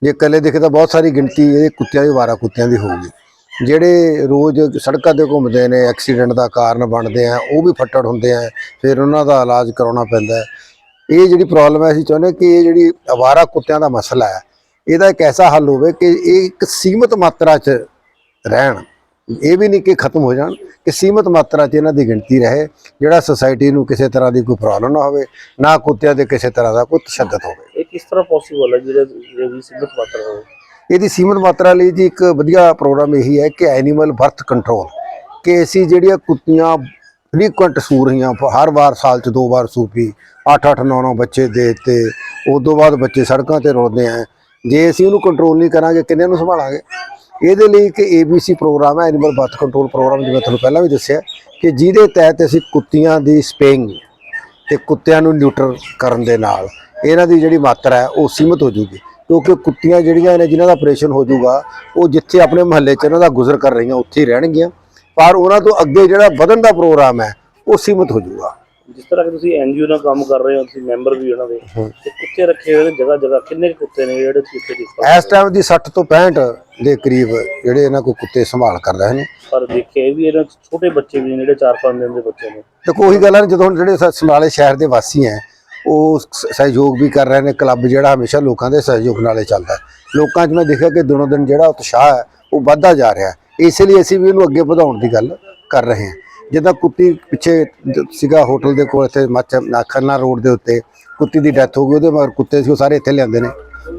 F: ਜੇ ਇਕੱਲੇ ਦੇਖੇ ਤਾਂ ਬਹੁਤ ਸਾਰੀ ਗਿਣਤੀ ਇਹ ਕੁੱਤਿਆਂ ਦੀ ਵਾਰਾ ਕੁੱਤਿਆਂ ਦੀ ਹੋਊਗੀ। ਜਿਹੜੇ ਰੋਜ਼ ਸੜਕਾਂ ਤੇ ਘੁੰਮਦੇ ਨੇ ਐਕਸੀਡੈਂਟ ਦਾ ਕਾਰਨ ਬਣਦੇ ਆ, ਉਹ ਵੀ ਫੱਟੜ ਹੁੰਦੇ ਆ, ਫਿਰ ਉਹਨਾਂ ਦਾ ਇਲਾਜ ਕਰਾਉਣਾ ਪੈਂਦਾ ਇਹ ਜਿਹੜੀ ਪ੍ਰੋਬਲਮ ਹੈ, ਅਸੀਂ ਚਾਹੁੰਦੇ ਕਿ ਇਹ ਜਿਹੜੀ ਅਵਾਰਾ ਕੁੱਤਿਆਂ ਦਾ ਮਸਲਾ ਹੈ, ਇਹਦਾ ਇੱਕ ਐਸਾ ਹੱਲ ਹੋਵੇ ਕਿ ਇਹ ਇੱਕ ਸੀਮਤ ਮਾਤਰਾ 'ਚ ਰਹਿਣ। ਇਹ ਵੀ ਨਹੀਂ ਕਿ ਖਤਮ ਹੋ ਜਾਣ, ਕਿ ਸੀਮਤ ਮਾਤਰਾ 'ਚ ਇਹਨਾਂ ਦੀ ਗਿਣਤੀ ਰਹੇ, ਜਿਹੜਾ ਸੋਸਾਇਟੀ ਨੂੰ ਕਿਸੇ ਤਰ੍ਹਾਂ ਦੀ ਕੋਈ ਪ੍ਰੋਬਲਮ ਨਾ ਹੋਵੇ, ਨਾ ਕੁੱਤਿਆਂ ਦੇ ਕਿਸੇ ਤਰ੍ਹਾਂ ਦਾ ਕੋਈ ਤਸ਼ੱਦਦ ਹੋਵੇ।
B: ਇਹ ਕਿਸ ਤਰ੍ਹਾਂ ਪੋਸੀਬਲ ਹੈ, ਜਿਹੜੇ ਜਿਹੜੇ ਵੀ ਸਿਮਤ ਮਾਤਰਾ ਹੋਵੇ
F: ਇਹਦੀ ਸੀਮਤ ਮਾਤਰਾ ਲਈ ਜੀ ਇੱਕ ਵਧੀਆ ਪ੍ਰੋਗਰਾਮ ਇਹੀ ਹੈ ਕਿ ਐਨੀਮਲ ਬਰਥ ਕੰਟਰੋਲ, ਕਿ ਅਸੀਂ ਜਿਹੜੀਆਂ ਕੁੱਤੀਆਂ ਫ੍ਰੀਕੁਐਂਟ ਸੂ ਰਹੀਆਂ ਹਰ ਵਾਰ ਸਾਲ ਚ ਦੋ ਵਾਰ ਸੂਪੀ 8-8 9-9 ਬੱਚੇ ਦੇ ਤੇ ਉਸ ਤੋਂ ਬਾਅਦ ਬੱਚੇ ਸੜਕਾਂ ਤੇ ਰੋਲਦੇ ਆ। ਜੇ ਅਸੀਂ ਉਹਨੂੰ ਕੰਟਰੋਲ ਨਹੀਂ ਕਰਾਂਗੇ ਕਿੰਨੇ ਨੂੰ ਸੰਭਾਲਾਂਗੇ? ਇਹਦੇ ਲਈ ਇੱਕ ABC ਪ੍ਰੋਗਰਾਮ ਹੈ, ਐਨੀਮਲ ਬਰਥ ਕੰਟਰੋਲ ਪ੍ਰੋਗਰਾਮ, ਜਿਵੇਂ ਤੁਹਾਨੂੰ ਪਹਿਲਾਂ ਵੀ ਦੱਸਿਆ, ਕਿ ਜਿਹਦੇ ਤਹਿਤ ਅਸੀਂ ਕੁੱਤੀਆਂ ਦੀ ਸਪੇਇੰਗ ਤੇ ਕੁੱਤਿਆਂ ਨੂੰ ਨਿਊਟਰ ਕਰਨ ਦੇ ਨਾਲ, ਇਹਨਾਂ ਦੀ ਜਿਹੜੀ ਮਾਤਰਾ ਹੈ, ਉਹ ਸੀਮਤ ਹੋ ਜੂਗੀ। ਕਿਉਂਕਿ ਕੁੱਤੀਆਂ ਜਿਹੜੀਆਂ ਨੇ ਜਿਨ੍ਹਾਂ ਦਾ ਆਪਰੇਸ਼ਨ ਹੋ ਜਾਊਗਾ ਉਹ ਜਿੱਥੇ ਆਪਣੇ ਮਹੱਲੇ 'ਚ ਇਹਨਾਂ ਦਾ ਗੁਜ਼ਰ ਕਰ ਰਹੀਆਂ ਉੱਥੇ ਹੀ ਰਹਿਣਗੀਆਂ। ਪਰ ਉਹਨਾਂ ਤੋਂ ਅੱਗੇ ਜਿਹੜਾ ਵਧਣ ਦਾ ਪ੍ਰੋਗਰਾਮ ਹੈ ਉਹ ਸੀਮਤ ਹੋ ਜਾਊਗਾ।
B: ਜਿਸ ਤਰ੍ਹਾਂ ਕਿ ਤੁਸੀਂ ਐਨਜੀਓ ਨਾਲ ਕੰਮ ਕਰ ਰਹੇ ਹੋ ਤੁਸੀਂ ਮੈਂਬਰ ਵੀ ਉਹਨਾਂ ਦੇ ਤੇ ਕੁੱਤੇ ਰੱਖੇ ਹੋਏ ਨੇ ਜਗ੍ਹਾ ਜਗ੍ਹਾ ਕਿੰਨੇ ਕੁ ਕੁੱਤੇ ਨੇ ਜਿਹੜੇ ਉੱਥੇ ਕਿਸ
F: ਇਸ ਟਾਈਮ ਦੀ 60 ਤੋਂ 65 ਦੇ ਕਰੀਬ ਜਿਹੜੇ ਇਹਨਾਂ ਕੋਲ ਕੁੱਤੇ ਸੰਭਾਲ ਕਰ ਰਹੇ ਨੇ।
B: ਪਰ ਦੇਖਿਆ ਵੀ ਇਹਨਾਂ ਛੋਟੇ ਬੱਚੇ ਵੀ ਨੇ ਜਿਹੜੇ 4-5 ਦਿਨ ਦੇ ਬੱਚੇ ਨੇ।
F: ਦੇਖੋ ਉਹੀ ਗੱਲ ਹੈ ਜਦੋਂ ਹੁਣ ਜਿਹੜੇ ਸਮਰਾਲੇ ਸ਼ਹਿਰ ਦੇ ਵਾਸੀ ਹੈ ਉਹ ਸ- ਸਹਿਯੋਗ ਵੀ ਕਰ ਰਹੇ ਨੇ, ਕਲੱਬ ਜਿਹੜਾ ਹਮੇਸ਼ਾ ਲੋਕਾਂ ਦੇ ਸਹਿਯੋਗ ਨਾਲੇ ਚੱਲਦਾ ਹੈ। ਲੋਕਾਂ 'ਚ ਮੈਂ ਦੇਖਿਆ ਕਿ ਦਿਨੋਂ ਦਿਨ ਜਿਹੜਾ ਉਤਸ਼ਾਹ ਹੈ, ਉਹ ਵੱਧਦਾ ਜਾ ਰਿਹਾ ਹੈ। ਇਸ ਲਈ ਅਸੀਂ ਵੀ ਇਹਨੂੰ ਅੱਗੇ ਵਧਾਉਣ ਦੀ ਗੱਲ ਕਰ ਰਹੇ ਹਾਂ। ਜਿੱਦਾਂ ਕੁੱਤੀ ਪਿੱਛੇ ਸੀਗਾ ਹੋਟਲ ਦੇ ਕੋਲ ਇੱਥੇ ਮੱਚ ਖੰਨਾ ਰੋਡ ਦੇ ਉੱਤੇ, ਕੁੱਤੀ ਦੀ ਡੈਥ ਹੋ ਗਈ, ਉਹਦੇ ਮਗਰ ਕੁੱਤੇ ਸੀ, ਉਹ ਸਾਰੇ ਇੱਥੇ ਲਿਆਂਦੇ ਨੇ।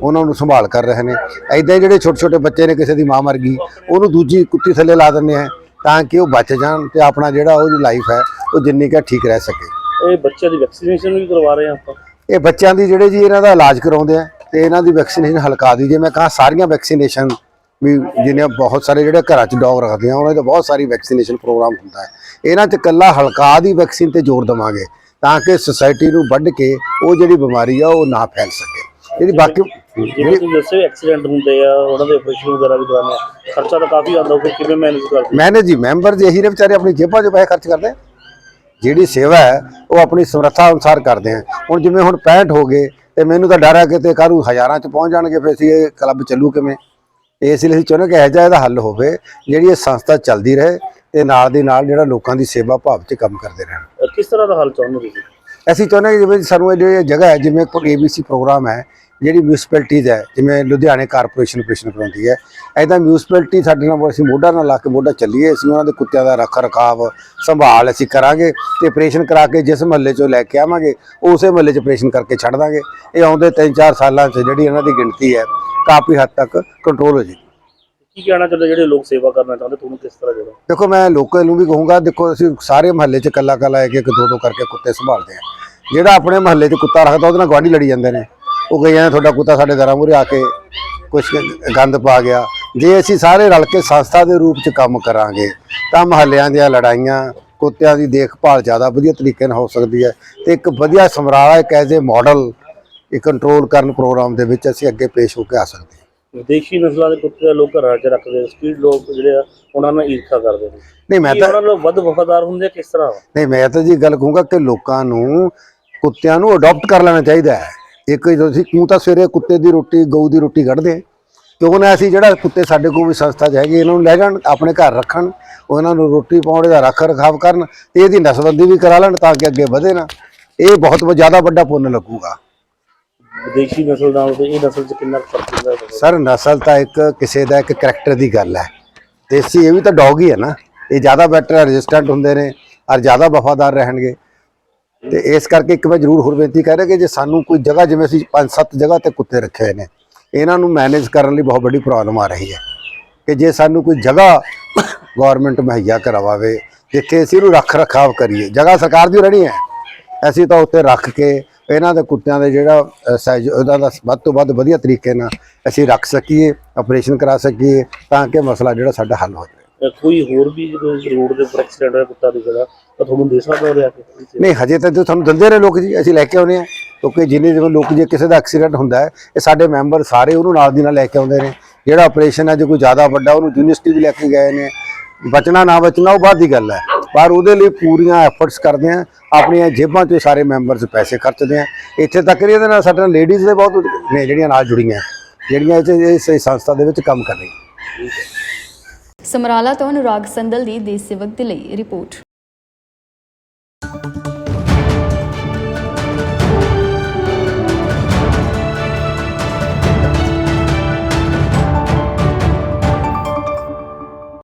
F: ਉਹਨਾਂ ਨੂੰ ਸੰਭਾਲ ਕਰ ਰਹੇ ਨੇ। ਐਦਾਂ ਹੀ ਜਿਹੜੇ ਛੋਟੇ ਛੋਟੇ ਬੱਚੇ ਨੇ ਕਿਸੇ ਦੀ ਮਾਂ ਮਰ ਗਈ, ਉਹਨੂੰ ਦੂਜੀ ਕੁੱਤੀ ਥੱਲੇ ਲਾ ਦਿੰਦੇ ਆ ਤਾਂ ਕਿ ਉਹ ਬਚ ਜਾਣ ਤੇ ਆਪਣਾ ਜਿਹੜਾ ਉਹ ਲਾਈਫ ਹੈ, ਉਹ ਜਿੰਨੀ ਕੁ ਠੀਕ ਰਹਿ ਸਕੇ।
B: ਇਹ ਬੱਚਿਆਂ ਦੀ ਵੈਕਸੀਨੇਸ਼ਨ ਵੀ ਕਰਵਾ ਰਹੇ ਆ ਆਪਾਂ।
F: ਇਹ ਬੱਚਿਆਂ ਦੀ ਜਿਹੜੇ ਜੀ ਇਹਨਾਂ ਦਾ ਇਲਾਜ ਕਰਾਉਂਦੇ ਆ ਤੇ ਇਹਨਾਂ ਦੀ ਵੈਕਸੀਨੇਸ਼ਨ ਹਲਕਾ ਦੀ। ਜੇ ਮੈਂ ਕਹਾਂ ਸਾਰੀਆਂ ਵੈਕਸੀਨੇਸ਼ਨ ਵੀ ਜਿਹਨੇ ਬਹੁਤ ਸਾਰੇ ਜਿਹੜੇ ਘਰਾਂ 'ਚ ਡੌਗ ਰੱਖਦੇ ਆ ਉਹਨਾਂ ਦਾ ਬਹੁਤ ਸਾਰੀ ਵੈਕਸੀਨੇਸ਼ਨ ਪ੍ਰੋਗਰਾਮ ਹੁੰਦਾ ਹੈ। ਇਹਨਾਂ 'ਚ ਕੱਲਾ ਹਲਕਾ ਦੀ ਵੈਕਸੀਨ ਤੇ ਜ਼ੋਰ ਦੇਵਾਂਗੇ ਤਾਂ ਕਿ ਸੁਸਾਇਟੀ ਨੂੰ ਵੱਢ ਕੇ ਉਹ ਜਿਹੜੀ ਬਿਮਾਰੀ ਆ ਉਹ ਨਾ ਫੈਲ ਸਕੇ। ਜਿਹੜੀ ਬਾਕੀ
B: ਜਿਵੇਂ ਤੁਸੀਂ ਦੱਸਿਆ ਐਕਸੀਡੈਂਟ ਹੁੰਦੇ ਆ ਉਹਨਾਂ ਦੇ ਆਪਰੇਸ਼ਨ ਵਗੈਰਾ ਵੀ ਕਰਾਉਂਦੇ ਆ। ਖਰਚਾ ਤਾਂ ਕਾਫੀ ਆਉਂਦਾ ਫਿਰ ਕਿਵੇਂ ਮੈਨੇਜ ਕਰਦੇ?
F: ਮੈਨੇ ਜੀ ਮੈਂਬਰ ਜੇ ਇਹੀ ਨੇ ਵਿਚਾਰੇ ਆਪਣੀ ਜੇਬਾਂ 'ਚ ਪੈਸੇ ਖਰਚ ਕਰਦੇ ਆ। ਜਿਹੜੀ ਸੇਵਾ ਹੈ ਉਹ ਆਪਣੀ ਸਮਰੱਥਾ ਅਨੁਸਾਰ ਕਰਦੇ ਆ ਹੁਣ ਜਿਵੇਂ ਹੁਣ 65 ਹੋ ਗਏ ਤੇ ਮੈਨੂੰ ਤਾਂ ਡਰ ਹੈ ਕਿ ਤੇ ਕਾਰੂ ਹਜ਼ਾਰਾਂ 'ਚ ਪਹੁੰਚ ਜਾਣਗੇ ਫਿਰ ਅਸੀਂ ਇਹ ਕਲੱਬ ਚੱਲੂ ਕਿਵੇਂ? ਇਸ ਲਈ ਅਸੀਂ ਚਾਹੁੰਦੇ ਕਿ ਇਹੋ ਜਿਹਾ ਇਹਦਾ ਹੱਲ ਹੋਵੇ ਜਿਹੜੀ ਇਹ ਸੰਸਥਾ ਚੱਲਦੀ ਰਹੇ ਤੇ ਨਾਲ ਦੀ ਨਾਲ ਜਿਹੜਾ ਲੋਕਾਂ ਦੀ ਸੇਵਾ ਭਾਵ 'ਚ ਕੰਮ ਕਰਦੇ ਰਹਿਣ।
B: ਕਿਸ ਤਰ੍ਹਾਂ ਦਾ ਹੱਲ ਚਾਹੁੰਦੇ ਹੋ ਤੁਸੀਂ?
F: ਅਸੀਂ ਚਾਹੁੰਦੇ ਕਿ ਜਿਵੇਂ ਸਾਨੂੰ ਇਹ ਜਿਹੜੀ ਜਗ੍ਹਾ ਹੈ ਜਿਵੇਂ ਕੋਈ ABC ਪ੍ਰੋਗਰਾਮ ਹੈ ਜਿਹੜੀ ਮਿਊਨਿਸਪੈਲਿਟੀਜ਼ ਹੈ ਜਿਵੇਂ ਲੁਧਿਆਣੇ ਕਾਰਪੋਰੇਸ਼ਨ ਆਪਰੇਸ਼ਨ ਕਰਾਉਂਦੀ ਹੈ ਐਦਾਂ ਮਿਊਨਿਸਪੈਲਿਟੀ ਸਾਡੇ ਨਾਲ ਅਸੀਂ ਮੋਢਾ ਨਾਲ ਲਾ ਕੇ ਮੋਢਾ ਚੱਲੀਏ ਅਸੀਂ ਉਹਨਾਂ ਦੇ ਕੁੱਤਿਆਂ ਦਾ ਰੱਖ ਰਖਾਵ ਸੰਭਾਲ ਅਸੀਂ ਕਰਾਂਗੇ ਤੇ ਆਪਰੇਸ਼ਨ ਕਰਾ ਕੇ ਜਿਸ ਮਹੱਲੇ 'ਚੋਂ ਲੈ ਕੇ ਆਵਾਂਗੇ ਉਸੇ ਮਹੱਲੇ 'ਚ ਆਪਰੇਸ਼ਨ ਕਰਕੇ ਛੱਡ ਦਾਂਗੇ। ਇਹ ਆਉਂਦੇ 3-4 ਸਾਲਾਂ 'ਚ ਜਿਹੜੀ ਇਹਨਾਂ ਦੀ ਗਿਣਤੀ ਹੈ ਕਾਫੀ ਹੱਦ ਤੱਕ ਕੰਟਰੋਲ ਹੋ ਜਾਏਗੀ।
B: ਕੀ ਕਹਿਣਾ ਚਾਹੁੰਦੇ ਜਿਹੜੇ ਲੋਕ ਸੇਵਾ ਕਰਨਾ ਚਾਹੁੰਦੇ ਤੁਹਾਨੂੰ ਕਿਸ ਤਰ੍ਹਾਂ ਜਿਹੜਾ?
F: ਦੇਖੋ ਮੈਂ ਲੋਕਾਂ ਨੂੰ ਵੀ ਕਹੂੰਗਾ ਦੇਖੋ ਅਸੀਂ ਸਾਰੇ ਮਹੱਲੇ 'ਚ ਕੱਲਾ ਕੱਲਾ ਇੱਕ ਇੱਕ ਦੋ ਦੋ ਕਰਕੇ ਕੁੱਤੇ ਸੰਭਾਲਦੇ ਆ। ਜਿਹੜਾ ਆਪਣੇ ਮਹੱਲੇ 'ਚ ਕੁੱਤਾ ਰੱਖਦਾ ਉਹਦੇ ਨਾਲ ਗਵਾਂਢੀ ਲੜੀ ਜਾਂਦੇ ਨੇ। ਉਹ ਕਹੀ ਜਾਂਦੇ ਤੁਹਾਡਾ ਕੁੱਤਾ ਸਾਡੇ ਦਰਾਂ ਮੂਹਰੇ ਆ ਕੇ ਕੁਛ ਗੰਦ ਪਾ ਗਿਆ। ਜੇ ਅਸੀਂ ਸਾਰੇ ਰਲ ਕੇ ਸੰਸਥਾ ਦੇ ਰੂਪ 'ਚ ਕੰਮ ਕਰਾਂਗੇ ਤਾਂ ਮਹੱਲਿਆਂ ਦੀਆਂ ਲੜਾਈਆਂ ਕੁੱਤਿਆਂ ਦੀ ਦੇਖਭਾਲ ਜ਼ਿਆਦਾ ਵਧੀਆ ਤਰੀਕੇ ਨਾਲ ਹੋ ਸਕਦੀ ਹੈ ਤੇ ਇੱਕ ਵਧੀਆ ਸਮਰਾਲਾ ਇੱਕ ਐਜ਼ ਮਾਡਲ ਇਹ ਕੰਟਰੋਲ ਕਰਨ ਪ੍ਰੋਗਰਾਮ ਦੇ ਵਿੱਚ ਅਸੀਂ ਅੱਗੇ ਪੇਸ਼ ਹੋ ਕੇ ਆ ਸਕਦੇ ਹਾਂ।
B: ਵਿਦੇਸ਼ੀ ਨਸਲਾਂ ਦੇ ਕੁੱਤੇ ਲੋਕ ਘਰਾਂ 'ਚ ਰੱਖਦੇ ਸਪੀਡ ਲੋਕ ਜਿਹੜੇ ਆ ਉਹਨਾਂ ਨਾਲ ਈਰਖਾ ਕਰਦੇ ਨੇ।
F: ਨਹੀਂ ਮੈਂ ਤਾਂ
B: ਉਹਨਾਂ ਨਾਲ ਵੱਧ ਵਫਾਦਾਰ ਹੁੰਦੇ ਕਿਸ ਤਰ੍ਹਾਂ?
F: ਨਹੀਂ ਮੈਂ ਤਾਂ ਜੀ ਗੱਲ ਕਹੂੰਗਾ ਕਿ ਲੋਕਾਂ ਨੂੰ ਕੁੱਤਿਆਂ ਨੂੰ ਅਡਾਪਟ ਕਰ ਲੈਣਾ ਚਾਹੀਦਾ ਹੈ। ਇੱਕ ਜਦੋਂ ਅਸੀਂ ਕਿਉਂ ਤਾਂ ਸਵੇਰੇ ਕੁੱਤੇ ਦੀ ਰੋਟੀ ਗਊ ਦੀ ਰੋਟੀ ਕੱਢਦੇ ਹਾਂ। ਕਿਉਂ ਨਾ ਅਸੀਂ ਜਿਹੜਾ ਕੁੱਤੇ ਸਾਡੇ ਕੋਲ ਵੀ ਸੰਸਥਾ 'ਚ ਹੈਗੇ ਇਹਨਾਂ ਨੂੰ ਲੈ ਜਾਣ ਆਪਣੇ ਘਰ ਰੱਖਣ ਉਹਨਾਂ ਨੂੰ ਰੋਟੀ ਪਾਉਣ ਦਾ ਰੱਖ ਰਖਾਵ ਕਰਨ ਤੇ ਇਹਦੀ ਨਸਬੰਦੀ ਵੀ ਕਰਾ ਲੈਣ ਤਾਂ ਕਿ ਅੱਗੇ ਵਧੇ ਨਾ। ਇਹ ਬਹੁਤ ਜ਼ਿਆਦਾ ਵੱਡਾ ਪੁੰਨ ਲੱਗੂਗਾ।
B: ਵਿਦੇਸ਼ੀ ਨਸਲ ਨਾਲ ਤੇ ਇਹ ਨਸਲ 'ਚ ਕਿੰਨਾ ਫ਼ਰਕ ਹੁੰਦਾ
F: ਸਰ ਨਸਲ ਤਾਂ ਇੱਕ ਕਿਸੇ ਦਾ ਇੱਕ ਕਰੈਕਟਰ ਦੀ ਗੱਲ ਹੈ। ਦੇਸੀ ਇਹ ਵੀ ਤਾਂ ਡੌਗ ਹੀ ਹੈ ਨਾ। ਇਹ ਜ਼ਿਆਦਾ ਬੈਟਰ ਰੈਜ਼ਿਸਟੈਂਟ ਹੁੰਦੇ ਨੇ ਔਰ ਜ਼ਿਆਦਾ ਵਫਾਦਾਰ ਰਹਿਣਗੇ। ਤੇ ਇਸ ਕਰਕੇ ਇੱਕ ਮੈਂ ਜ਼ਰੂਰ ਹੋਰ ਬੇਨਤੀ ਕਰ ਰਿਹਾ ਕਿ ਜੇ ਸਾਨੂੰ ਕੋਈ ਜਗ੍ਹਾ ਜਿਵੇਂ ਅਸੀਂ ਪੰਜ ਸੱਤ ਜਗ੍ਹਾ ਤੇ ਕੁੱਤੇ ਰੱਖੇ ਹੋਏ ਨੇ, ਇਹਨਾਂ ਨੂੰ ਮੈਨੇਜ ਕਰਨ ਲਈ ਬਹੁਤ ਵੱਡੀ ਪ੍ਰੋਬਲਮ ਆ ਰਹੀ ਹੈ ਕਿ ਜੇ ਸਾਨੂੰ ਕੋਈ ਜਗ੍ਹਾ ਗਵਰਨਮੈਂਟ ਮੁਹੱਈਆ ਕਰਵਾਵੇ, ਜਿੱਥੇ ਅਸੀਂ ਇਹਨੂੰ ਰੱਖ ਰਖਾਵ ਕਰੀਏ, ਜਗ੍ਹਾ ਸਰਕਾਰ ਦੀ ਰਹਿਣੀ ਹੈ, ਅਸੀਂ ਤਾਂ ਉੱਤੇ ਰੱਖ ਕੇ ਇਹਨਾਂ ਦੇ ਕੁੱਤਿਆਂ ਦੇ ਜਿਹੜਾ ਸਾਈਜ਼ ਸਹਿਜ ਉਹਦਾ ਦਾ ਵੱਧ ਤੋਂ ਵੱਧ ਵਧੀਆ ਤਰੀਕੇ ਨਾਲ ਅਸੀਂ ਰੱਖ ਸਕੀਏ ਆਪਰੇਸ਼ਨ ਕਰਾ ਸਕੀਏ, ਤਾਂ ਕਿ ਮਸਲਾ ਜਿਹੜਾ ਸਾਡਾ ਹੱਲ ਹੋ ਜਾਵੇ।
B: ਕੋਈ ਹੋਰ ਵੀ ਜਦੋਂ ਰੋਡ ਦੇ ਉੱਪਰ ਐਕਸੀਡੈਂਟ ਹੋਇਆ ਕੁੱਤਾ ਦੀ ਜਗ੍ਹਾ? ਤਾਂ ਤੁਹਾਨੂੰ ਦੇ ਸਕਦਾ ਉਹਦੇ ਆ ਕੇ।
F: ਨਹੀਂ ਹਜੇ ਤਾਂ ਜੋ ਤੁਹਾਨੂੰ ਦਿੰਦੇ ਨੇ ਲੋਕ ਜੀ ਅਸੀਂ ਲੈ ਕੇ ਆਉਂਦੇ ਆ ਕਿਉਂਕਿ ਜਿੰਨੇ ਜਿਵੇਂ ਲੋਕ ਜੇ ਕਿਸੇ ਦਾ ਐਕਸੀਡੈਂਟ ਹੁੰਦਾ ਹੈ ਇਹ ਸਾਡੇ ਮੈਂਬਰ ਸਾਰੇ ਉਹਨੂੰ ਨਾਲ ਦੀ ਨਾਲ ਲੈ ਕੇ ਆਉਂਦੇ ਨੇ। ਜਿਹੜਾ ਆਪਰੇਸ਼ਨ ਹੈ ਜੇ ਕੋਈ ਜ਼ਿਆਦਾ ਵੱਡਾ ਉਹਨੂੰ ਯੂਨੀਵਰਸਿਟੀ ਵੀ ਲੈ ਕੇ ਗਏ ਨੇ। ਬਚਣਾ ਨਾ ਬਚਣਾ ਉਹ ਬਾਅਦ ਦੀ ਗੱਲ ਹੈ। ਪਰ ਉਹਦੇ ਲਈ ਪੂਰੀਆਂ ਐਫਰਟਸ ਕਰਦੇ ਆ ਆਪਣੀਆਂ ਜੇਬਾਂ 'ਚੋਂ ਸਾਰੇ ਮੈਂਬਰਸ ਪੈਸੇ ਖਰਚਦੇ ਆ ਇੱਥੇ ਤੱਕ ਇਹਦੇ ਨਾਲ ਸਾਡੇ ਨਾਲ ਲੇਡੀਜ਼ ਦੇ ਬਹੁਤ ਨੇ ਜਿਹੜੀਆਂ ਨਾਲ ਜੁੜੀਆਂ। ਜਿਹੜੀਆਂ ਇਸ ਇਸ ਸੰਸਥਾ ਦੇ ਵਿੱਚ ਕੰਮ ਕਰ ਰਹੀਆਂ।
A: ਸਮਰਾਲਾ ਤੋਂ ਅਨੁਰਾਗ ਸੰਦਲ ਦੀ ਦੇਸ਼ ਸੇਵਕ ਦੇ ਲਈ ਰਿਪੋਰਟ।